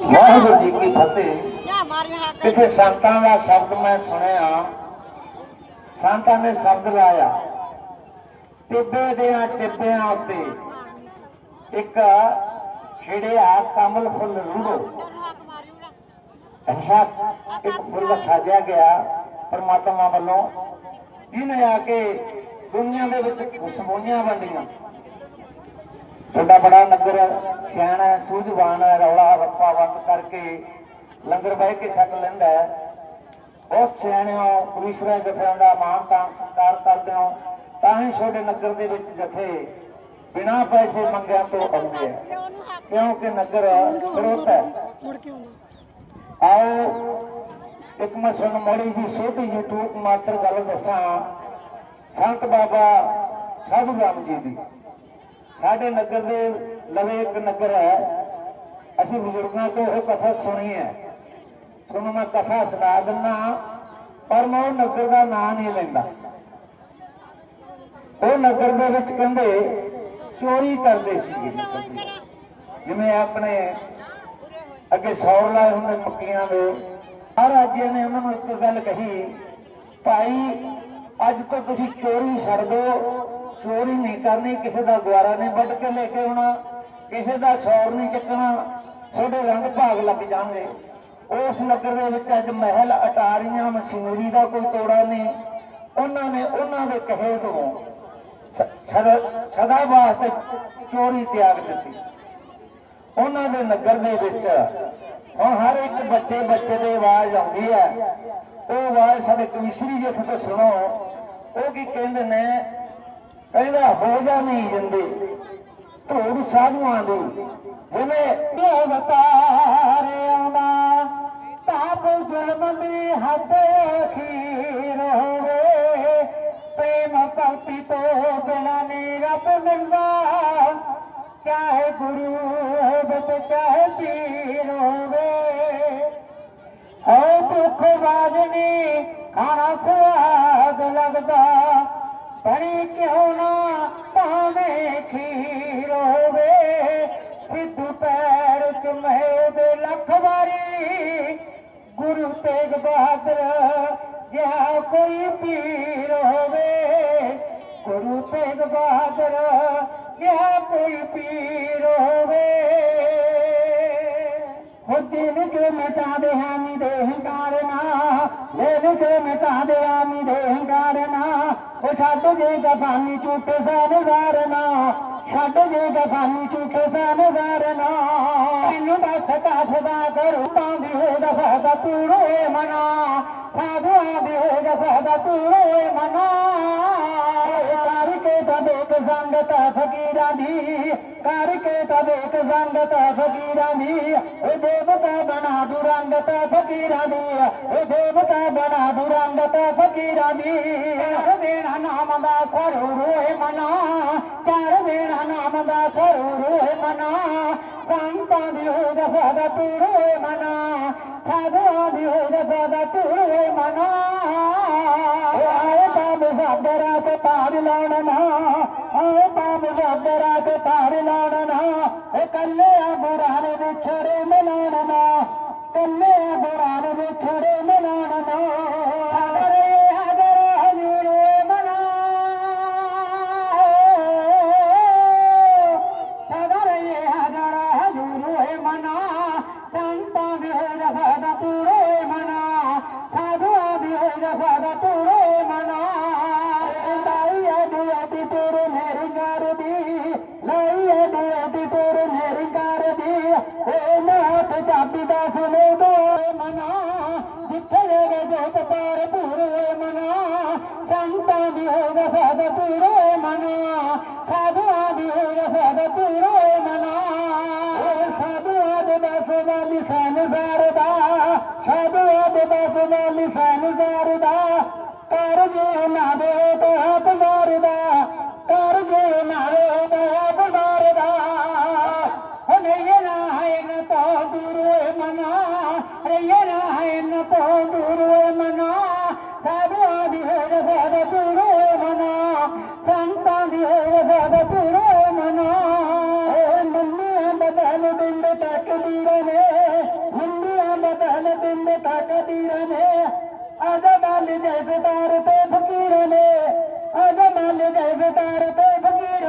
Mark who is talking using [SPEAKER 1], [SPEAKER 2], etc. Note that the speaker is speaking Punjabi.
[SPEAKER 1] ਵਾਹਿਗੁਰੂ ਜੀ ਕੀ ਫਤਿਹ। ਕਿਸੇ ਸੰਤਾਂ ਦਾ ਸ਼ਬਦ ਮੈਂ ਸੁਣਿਆ। ਸੰਤਾਂ ਨੇ ਸ਼ਬਦ ਲਾਇਆ। ਟਿੱਬੇ ਦੇ ਟਿੱਬਿਆਂ ਉੱਤੇ। ਇੱਕ ਖਿੜਿਆ ਕਮਲ ਫੁੱਲ ਰੂੜੋ। ਐਸਾ ਇੱਕ ਫੁੱਲ ਛਾਜਿਆ ਗਿਆ ਪਰਮਾਤਮਾ ਵੱਲੋਂ। ਜਿਹਨੇ ਆ ਕੇ ਦੁਨੀਆ ਦੇ ਵਿੱਚ ਖੁਸ਼ਬੂਆਂ ਵੰਡੀਆਂ। ਤੁਹਾਡਾ ਬੜਾ ਨਗਰ ਸਿਆਣਾ ਸੂਝਵਾਨ ਰੌਲਾ ਰੱਪਾ ਬੰਦ ਕਰਕੇ ਲੰਗਰ ਬਹਿ ਕੇ ਛਕ ਲੈਂਦਾ ਹੈ। ਬਹੁਤ ਸਿਆਣਿਓ ਪੁਲਿਸਰਾ ਜਥਿਆਂ ਦਾ ਮਾਨ ਤਾਣ ਸਤਿਕਾਰ ਕਰਦੇ ਹੋ, ਤਾਂ ਹੀ ਤੁਹਾਡੇ ਨਗਰ ਦੇ ਵਿੱਚ ਜਥੇ ਬਿਨਾਂ ਪੈਸੇ ਮੰਗਿਆ ਤੋਂ ਆਉਂਦੇ ਆ। ਕਿਉਂਕਿ ਨਗਰ ਸਰੋਤ ਹੈ। ਆਓ, ਇੱਕ ਮੈਂ ਤੁਹਾਨੂੰ ਮਾੜੀ ਜੀ ਛੋਟੀ ਜਿਹੀ ਟੂਕ ਮਾਤਰ ਗੱਲ ਦੱਸਾਂ। ਸੰਤ ਬਾਬਾ ਸਾਧੂ ਰਾਮ ਜੀ ਦੀ। ਸਾਡੇ ਨਗਰ ਦੇ ਲਵੇ ਇੱਕ ਨਗਰ ਹੈ। ਅਸੀਂ ਬਜ਼ੁਰਗਾਂ ਤੋਂ ਇਹ ਕਥਾ ਸੁਣੀ ਹੈ। ਤੁਹਾਨੂੰ ਮੈਂ ਕਥਾ ਸੁਣਾ ਦਿੰਦਾ ਪਰ ਮੈਂ ਉਹ ਨਗਰ ਦਾ ਨਾਂ ਨਹੀਂ ਲੈਂਦਾ। ਉਹ ਨਗਰ ਦੇ ਵਿੱਚ ਕਹਿੰਦੇ, ਚੋਰੀ ਕਰਦੇ ਸੀ ਜਿਵੇਂ ਆਪਣੇ ਅੱਗੇ ਸੌਰ ਲਾਏ ਹੁੰਦੇ ਮੱਕੀਆਂ ਦੇ। ਮਹਾਰਾਜ ਜੀ ਨੇ ਉਹਨਾਂ ਨੂੰ ਇੱਕ ਗੱਲ ਕਹੀ, ਭਾਈ ਅੱਜ ਤੋਂ ਤੁਸੀਂ ਚੋਰੀ ਛੱਡ ਦਿਓ ਚੋਰੀ ਨਹੀਂ ਕਰਨੀ, ਕਿਸੇ ਦਾ ਗੁਆਰਾ ਨਹੀਂ ਵੱਢ ਕੇ ਲੈ ਕੇ ਆਉਣਾ, ਕਿਸੇ ਦਾ ਸੌਰ ਨਹੀਂ ਚੱਕਣਾ, ਤੁਹਾਡੇ ਰੰਗ ਭਾਗ ਲੱਗ ਜਾਣਗੇ। ਉਸ ਨਗਰ ਦੇ ਵਿੱਚ ਅੱਜ ਮਹਿਲ ਅਟਾਰੀਆਂ ਮਸ਼ੀਨਰੀ ਦਾ ਕੋਈ ਤੋੜਾ ਨਹੀਂ। ਉਹਨਾਂ ਨੇ ਉਹਨਾਂ ਦੇ ਕਹੇ ਤੋਂ ਸਦਾ ਸਦਾ ਵਾਸਤੇ ਚੋਰੀ ਤਿਆਗ ਦਿੱਤੀ। ਉਹਨਾਂ ਦੇ ਨਗਰ ਦੇ ਵਿੱਚ ਹੁਣ ਹਰ ਇੱਕ ਬੱਚੇ ਬੱਚੇ ਦੇ ਆਵਾਜ਼ ਆਉਂਦੀ ਹੈ। ਉਹ ਆਵਾਜ਼ ਸਾਡੇ ਕਮਿਸ਼ਨਰੀ ਜੀ ਤੋਂ ਸੁਣੋ। ਉਹ ਕੀ ਕਹਿੰਦੇ ਨੇ? ਕਹਿੰਦਾ ਹੋ ਜਾ ਨਹੀਂ ਜਾਂਦੇ ਧੂੜ ਸਾਧੂਆਂ ਦੀ। ਜਿਵੇਂ ਇਹ ਵਤਾਰ ਆਉਂਦਾ, ਤਾਪ ਜ਼ੁਲਮ ਦੀ ਹੱਦ ਅਖੀਰ ਹੋਵੇ। ਪ੍ਰੇਮ ਭਗਤੀ ਤੋਂ ਬਿਨਾ ਨੀ ਰੱਬ ਮਿਲਦਾ। ਚਾਹੇ ਗੁਰੂ ਹੋਵੇ ਤੇ ਚਾਹੇ ਪੀਰ ਹੋਵੇ। ਹੈ ਦੁੱਖ ਵਾਜਨੀ ਖਾਣਾ ਸਵਾਦ ਲੱਗਦਾ ਕਿਉਂ ਨਾ ਭਾਵੇਂ ਖੀਰ ਹੋਵੇ, ਸਿੱਧੂ ਪੈਰ ਚ ਦੇ ਲੱਖ ਵਾਰੀ ਗੁਰੂ ਤੇਗ ਬਹਾਦਰ ਜਿਹਾ ਕੋਈ ਪੀਰ ਹੋਵੇ, ਗੁਰੂ ਤੇਗ ਬਹਾਦਰ ਜਿਹਾ ਕੋਈ ਪੀਰ ਹੋਵੇ। مٽان دوانا دل چ مٽان دوا ڇڏ جي دفعي جهوٺ سندار ڇڏ جي دفعي جهوٺ سنگار نه ڪسدا ترو تان ديدسور منا ساڌو به دوري منا ਤਬੇਕ ਮਨਾ ਕਰਕੇ ਸੰਗਤ ਫਕੀਰਾਂ ਦੀ, ਕਰਕੇ ਤਬੇਕ ਸੰਗਤ ਫਕੀਰਾਂ ਦੀ ਇਹ ਦੇਵਤਾ ਬਣਾ ਦੁਰੰਗਤ ਫਕੀਰਾਂ ਦੀ ਇਹ ਦੇਵਤਾ ਬਣਾ ਦੁਰੰਗਤ ਫਕੀਰਾਂ ਦੀ। ਕਰ ਮੇਰਾ ਨਾਮ ਦਾ ਸਰੂ ਰੋਏ ਮਨਾ, ਕਰ ਦੇਣਾ ਨਾਮ ਦਾ ਸਰੂ ਰੋਏ ਮਨਾ, ਸੰਤਾਂ ਦੀ ਹੋ ਦਫਾ ਤੂੰ ਰੋਏ ਮਨਾ, ਸਾਧੂਆਂ ਦੀ ਹੋ ਦਫਾ ਤੂੰ ਰੋਏ ਮਨਾ। باب ساگر تاري لپ ساگر تاري لراڻ به ڇڙي مهل ڪل براڻي ڇڙي من سوري هزر هجور منا سوري هزر هجور منا ست سبور منا ڪٿي ڀر پوري منا چانتا دير سان پوري منا ساڌو آوري منا سڌود بس بال سدا سڌو اڄ بس بال سن سار جي نه ديت ਸਾਧੂ ਆਦੀ ਹੋਏ ਸਾਧ ਤੁਰੋ ਮਨਾ। ਸੰਤਾਂ ਦੀ ਹੋਏ ਸਾਧ ਤੁਰੋ ਮਨਾ। ਏ ਮੰਮੀਆਂ ਦਾ ਬਹਿਲ ਦਿੰਦੇ ਤੱਕ ਦੀਰਾਂ ਨੇ ਮੰਮੀਆਂ ਦਾ ਬਹਿਲ ਦਿੰਦੇ ਤੱਕ ਦੀਰਾਂ ਨੇ ਆਜਾ ਨਾਲ ਜੈਸੇ ਤਾਰ ਤੇ ਫਕੀਰਾਂ ਨੇ। ਆਜਾ ਨਾਲ ਜੈਸੇ ਤਾਰ ਤੇ ਫਕੀਰਾਂ